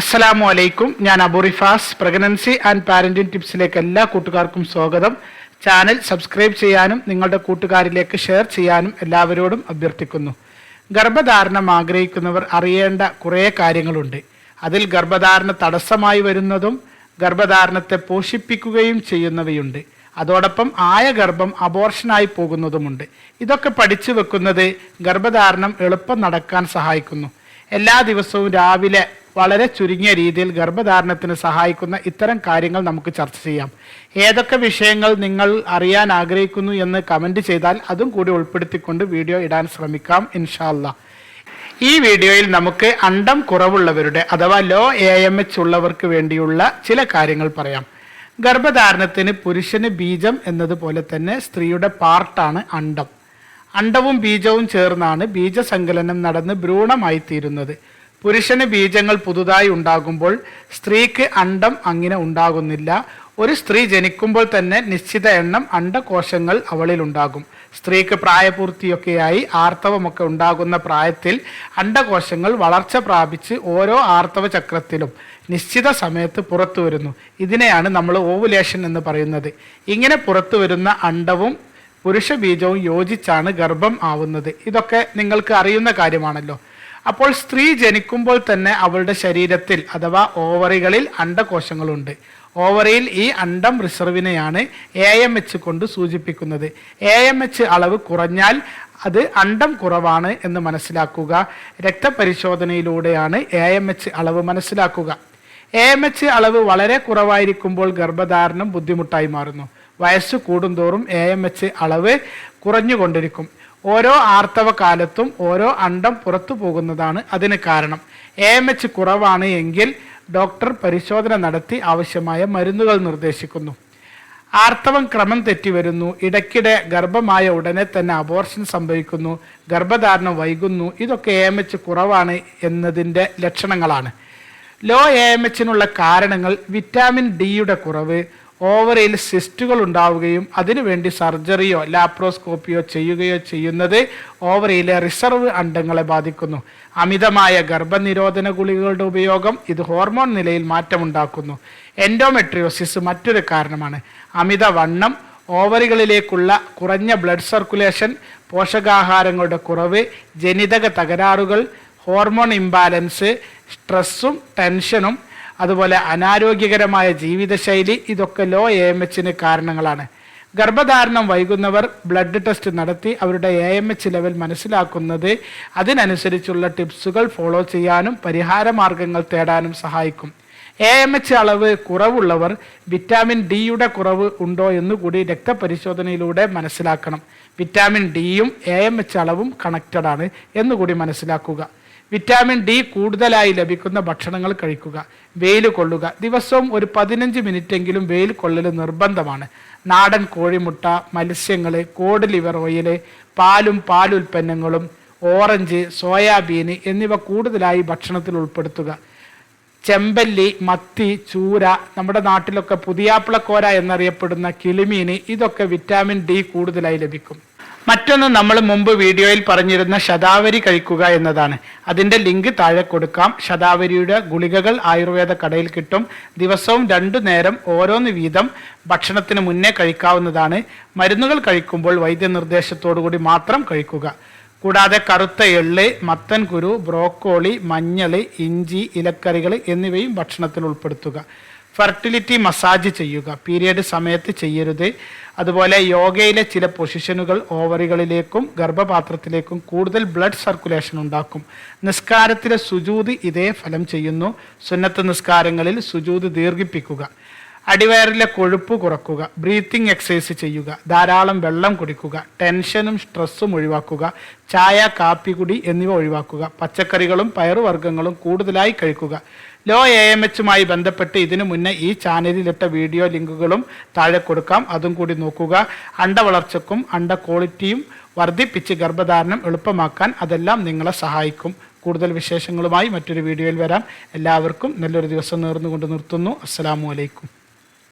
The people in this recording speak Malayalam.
അസ്സലാമു അലൈക്കും. ഞാൻ അബുറിഫാസ് പ്രഗ്നൻസി ആൻഡ് പാരന്റിംഗ് ടിപ്സിലേക്ക് എല്ലാ കൂട്ടുകാർക്കും സ്വാഗതം. ചാനൽ സബ്സ്ക്രൈബ് ചെയ്യാനും നിങ്ങളുടെ കൂട്ടുകാരിലേക്ക് ഷെയർ ചെയ്യാനും എല്ലാവരോടും അഭ്യർത്ഥിക്കുന്നു. ഗർഭധാരണം ആഗ്രഹിക്കുന്നവർ അറിയേണ്ട കുറേ കാര്യങ്ങളുണ്ട്. അതിൽ ഗർഭധാരണ തടസ്സമായി വരുന്നതും ഗർഭധാരണത്തെ പോഷിപ്പിക്കുകയും ചെയ്യുന്നവയുണ്ട്. അതോടൊപ്പം ആയ ഗർഭം അബോർഷനായി പോകുന്നതുമുണ്ട്. ഇതൊക്കെ പഠിച്ചു വെക്കുന്നത് ഗർഭധാരണം എളുപ്പം നടക്കാൻ സഹായിക്കുന്നു. എല്ലാ ദിവസവും രാവിലെ വളരെ ചുരുങ്ങിയ രീതിയിൽ ഗർഭധാരണത്തിന് സഹായിക്കുന്ന ഇത്തരം കാര്യങ്ങൾ നമുക്ക് ചർച്ച ചെയ്യാം. ഏതൊക്കെ വിഷയങ്ങൾ നിങ്ങൾ അറിയാൻ ആഗ്രഹിക്കുന്നു എന്ന് കമന്റ് ചെയ്താൽ അതും കൂടി ഉൾപ്പെടുത്തിക്കൊണ്ട് വീഡിയോ ഇടാൻ ശ്രമിക്കാം ഇൻഷാല്ല ഈ വീഡിയോയിൽ നമുക്ക് അണ്ടം കുറവുള്ളവരുടെ അഥവാ ലോ എ എം എച്ച് ഉള്ളവർക്ക് വേണ്ടിയുള്ള ചില കാര്യങ്ങൾ പറയാം. ഗർഭധാരണത്തിന് പുരുഷന് ബീജം എന്നതുപോലെ തന്നെ സ്ത്രീയുടെ പാർട്ടാണ് അണ്ടം. അണ്ടവും ബീജവും ചേർന്നാണ് ബീജസങ്കലനം നടന്ന് ഭ്രൂണമായി തീരുന്നത് പുരുഷന് ബീജങ്ങൾ പുതുതായി ഉണ്ടാകുമ്പോൾ സ്ത്രീക്ക് അണ്ടം അങ്ങനെ ഉണ്ടാകുന്നില്ല. ഒരു സ്ത്രീ ജനിക്കുമ്പോൾ തന്നെ നിശ്ചിത എണ്ണം അണ്ടകോശങ്ങൾ അവളിൽ ഉണ്ടാകും. സ്ത്രീക്ക് പ്രായപൂർത്തിയൊക്കെയായി ആർത്തവമൊക്കെ ഉണ്ടാകുന്ന പ്രായത്തിൽ അണ്ടകോശങ്ങൾ വളർച്ച പ്രാപിച്ച് ഓരോ ആർത്തവ ചക്രത്തിലും നിശ്ചിത സമയത്ത് പുറത്തു വരുന്നു. ഇതിനെയാണ് നമ്മൾ ഓവുലേഷൻ എന്ന് പറയുന്നത്. ഇങ്ങനെ പുറത്തു വരുന്ന അണ്ടവും പുരുഷ ബീജവും യോജിച്ചാണ് ഗർഭം ആവുന്നത്. ഇതൊക്കെ നിങ്ങൾക്ക് അറിയുന്ന കാര്യമാണല്ലോ. അപ്പോൾ സ്ത്രീ ജനിക്കുമ്പോൾ തന്നെ അവളുടെ ശരീരത്തിൽ അഥവാ ഓവറികളിൽ അണ്ടകോശങ്ങളുണ്ട്. ഓവറിയിൽ ഈ അണ്ടം റിസർവിനെയാണ് എ എം എച്ച് കൊണ്ട് സൂചിപ്പിക്കുന്നത്. എ എം എച്ച് അളവ് കുറഞ്ഞാൽ അത് അണ്ടം കുറവാണ് എന്ന് മനസ്സിലാക്കുക. രക്തപരിശോധനയിലൂടെയാണ് എ എം എച്ച് അളവ് മനസ്സിലാക്കുക. എ എം എച്ച് അളവ് വളരെ കുറവായിരിക്കുമ്പോൾ ഗർഭധാരണം ബുദ്ധിമുട്ടായി മാറുന്നു. വയസ്സ് കൂടുന്തോറും എ എം എച്ച് അളവ് കുറഞ്ഞുകൊണ്ടിരിക്കും. ഓരോ ആർത്തവ കാലത്തും ഓരോ അണ്ടം പുറത്തു പോകുന്നതാണ് അതിന് കാരണം. എ എം എച്ച് കുറവാണ് എങ്കിൽ ഡോക്ടർ പരിശോധന നടത്തി ആവശ്യമായ മരുന്നുകൾ നിർദ്ദേശിക്കുന്നു. ആർത്തവം ക്രമം തെറ്റി വരുന്നു. ഇടയ്ക്കിടെ ഗർഭമായ ഉടനെ തന്നെ അബോർഷൻ സംഭവിക്കുന്നു. ഗർഭധാരണം വൈകുന്നു. ഇതൊക്കെ എ എം എച്ച് കുറവാണ് എന്നതിന്റെ ലക്ഷണങ്ങളാണ്. ലോ എ എം എച്ചിനുള്ള കാരണങ്ങൾ വിറ്റാമിൻ ഡിയുടെ കുറവ് ഓവറിയിൽ സിസ്റ്റുകൾ ഉണ്ടാവുകയും അതിനുവേണ്ടി സർജറിയോ ലാപ്രോസ്കോപ്പിയോ ചെയ്യുകയോ ചെയ്യുന്നത് ഓവറിയിലെ റിസർവ് അണ്ടങ്ങളെ ബാധിക്കുന്നു. അമിതമായ ഗർഭനിരോധന ഗുളികകളുടെ ഉപയോഗം ഇത് ഹോർമോൺ നിലയിൽ മാറ്റമുണ്ടാക്കുന്നു. എൻഡോമെട്രിയോസിസ് മറ്റൊരു കാരണമാണ്. അമിതവണ്ണം ഓവറികളിലേക്കുള്ള കുറഞ്ഞ ബ്ലഡ് സർക്കുലേഷൻ പോഷകാഹാരങ്ങളുടെ കുറവ് ജനിതക തകരാറുകൾ ഹോർമോൺ ഇംബാലൻസ് സ്ട്രെസ്സും ടെൻഷനും അതുപോലെ അനാരോഗ്യകരമായ ജീവിതശൈലി ഇതൊക്കെ ലോ എ എം എച്ചിന് കാരണങ്ങളാണ്. ഗർഭധാരണം വൈകുന്നവർ ബ്ലഡ് ടെസ്റ്റ് നടത്തി അവരുടെ എ എം എച്ച് ലെവൽ മനസ്സിലാക്കുന്നത് അതിനനുസരിച്ചുള്ള ടിപ്സുകൾ ഫോളോ ചെയ്യാനും പരിഹാര മാർഗങ്ങൾ തേടാനും സഹായിക്കും. എ എം എച്ച് അളവ് കുറവുള്ളവർ വിറ്റാമിൻ ഡിയുടെ കുറവ് ഉണ്ടോ എന്നുകൂടി രക്തപരിശോധനയിലൂടെ മനസ്സിലാക്കണം. വിറ്റാമിൻ ഡിയും എ എം എച്ച് അളവും കണക്റ്റഡ് ആണ് എന്നുകൂടി മനസ്സിലാക്കുക. വിറ്റാമിൻ ഡി കൂടുതലായി ലഭിക്കുന്ന ഭക്ഷണങ്ങൾ കഴിക്കുക വെയിൽ കൊള്ളുക. ദിവസവും ഒരു പതിനഞ്ച് മിനിറ്റെങ്കിലും വെയിൽ കൊള്ളൽ നിർബന്ധമാണ്. നാടൻ കോഴിമുട്ട മത്സ്യങ്ങൾ കോഡ് ലിവർ ഓയിൽ പാലും പാലുൽപ്പന്നങ്ങളും ഓറഞ്ച് സോയാബീൻ എന്നിവ കൂടുതലായി ഭക്ഷണത്തിൽ ഉൾപ്പെടുത്തുക. ചെമ്പല്ലി മത്തി ചൂര നമ്മുടെ നാട്ടിലൊക്കെ പുതിയാപ്പിളക്കോര എന്നറിയപ്പെടുന്ന കിളിമീൻ ഇതൊക്കെ വിറ്റാമിൻ ഡി കൂടുതലായി ലഭിക്കും. മറ്റൊന്ന് നമ്മൾ മുമ്പ് വീഡിയോയിൽ പറഞ്ഞിരുന്ന ശതാവരി കഴിക്കുക എന്നതാണ്. അതിന്റെ ലിങ്ക് താഴെ കൊടുക്കാം. ശതാവരിയുടെ ഗുളികകൾ ആയുർവേദ കടയിൽ കിട്ടും. ദിവസവും രണ്ടു നേരം ഓരോന്ന് വീതം ഭക്ഷണത്തിന് മുന്നേ കഴിക്കാവുന്നതാണ്. മരുന്നുകൾ കഴിക്കുമ്പോൾ വൈദ്യനിർദ്ദേശത്തോടു കൂടി മാത്രം കഴിക്കുക. കൂടാതെ കറുത്ത എള്ള് മത്തൻ കുരു ബ്രോക്കോളി മഞ്ഞൾ ഇഞ്ചി ഇലക്കറികൾ എന്നിവയും ഭക്ഷണത്തിൽ ഉൾപ്പെടുത്തുക. ഫെർട്ടിലിറ്റി മസാജ് ചെയ്യുക. പീരിയഡ് സമയത്ത് ചെയ്യരുത്. അതുപോലെ യോഗയിലെ ചില പൊസിഷനുകൾ ഓവറികളിലേക്കും ഗർഭപാത്രത്തിലേക്കും കൂടുതൽ ബ്ലഡ് സർക്കുലേഷൻ ഉണ്ടാക്കും. നിസ്കാരത്തിലെ സുജൂതി ഇതേ ഫലം ചെയ്യുന്നു. സുന്നത്ത് നിസ്കാരങ്ങളിൽ സുജൂതി ദീർഘിപ്പിക്കുക. അടിവയറിലെ കൊഴുപ്പ് കുറക്കുക ബ്രീത്തിങ് എക്സസൈസ് ചെയ്യുക ധാരാളം വെള്ളം കുടിക്കുക ടെൻഷനും സ്ട്രെസ്സും ഒഴിവാക്കുക ചായ കാപ്പി കുടി എന്നിവ ഒഴിവാക്കുക പച്ചക്കറികളും പയറുവർഗങ്ങളും കൂടുതലായി കഴിക്കുക. ലോ എ എം എച്ചുമായി ബന്ധപ്പെട്ട് ഇതിനു മുന്നേ ഈ ചാനലിലിട്ട വീഡിയോ ലിങ്കുകളും താഴെ കൊടുക്കാം. അതും കൂടി നോക്കുക. അണ്ടവളർച്ചക്കും അണ്ട ക്വാളിറ്റിയും വർദ്ധിപ്പിച്ച് ഗർഭധാരണം എളുപ്പമാക്കാൻ അതെല്ലാം നിങ്ങളെ സഹായിക്കും. കൂടുതൽ വിശേഷങ്ങളുമായി മറ്റൊരു വീഡിയോയിൽ വരാം. എല്ലാവർക്കും നല്ലൊരു ദിവസം നേർന്നുകൊണ്ട് നിർത്തുന്നു. അസ്സലാമു അലൈക്കും.